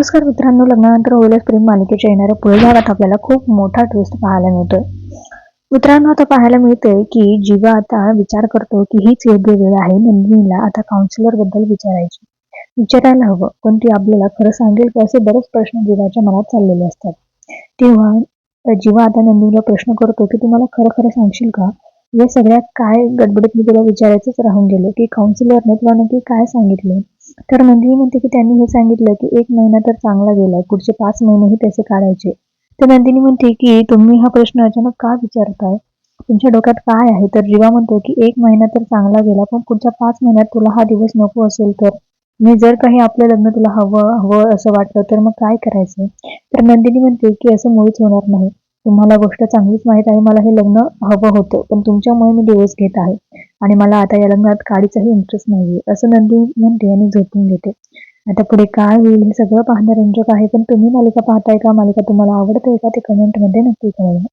नमस्कार मित्रांनो लग्नानंतर होईलच प्रेम मालिकेच्या येणाऱ्या पुढे भागात आपल्याला खूप मोठा ट्विस्ट पाहायला मिळतोय. मित्रांनो आता पाहायला मिळतंय की जीवा आता विचार करतो की हीच योग्य वेळ आहे नंदिनीला आता काउन्सिलरबद्दल विचारायची. विचारायला हवं पण ती आपल्याला खरं सांगेल की असे बरेच प्रश्न जीवाच्या मनात चाललेले असतात. तेव्हा जीवा आता नंदिनीला प्रश्न करतो की तुम्हाला खरं खरं सांगशील का? या सगळ्यात काय गडबडीत मी तुला विचारायचंच राहून गेले की काउन्सिलरने तुला नक्की काय सांगितलं? तर नंदिनी म्हणते की त्यांनी हे सांगितलं की एक महिना तर चांगला गेलाय पुढचे पाच महिनेही त्याचे काढायचे. तर नंदिनी म्हणते की तुम्ही हा प्रश्न अचानक का विचारताय? तुमच्या डोक्यात काय आहे? तर जीवा म्हणतो की एक महिना तर चांगला गेला पण पुढच्या पाच महिन्यात तुला हा दिवस नको असेल तर? मी जर काही आपलं लग्न तुला हवं हवं असं वाटलं तर मग काय करायचं? तर नंदिनी म्हणते की असं मुळीच होणार नाही. तुम्हाला गोष्ट चांगलीच माहीत आहे मला हे लग्न हवं होतं पण तुमच्यामुळे मी दिवस घेत आहे. आणि मला आता या लग्नात काडीचाही इंटरेस्ट नाहीये. असं नंदी म्हणते आणि झोपून घेते. आता पुढे काय होईल हे सगळं पाहणं रंजक आहे. पण तुम्ही मालिका पाहताय का? मालिका तुम्हाला आवडते का? ते कमेंटमध्ये नक्की कळवा.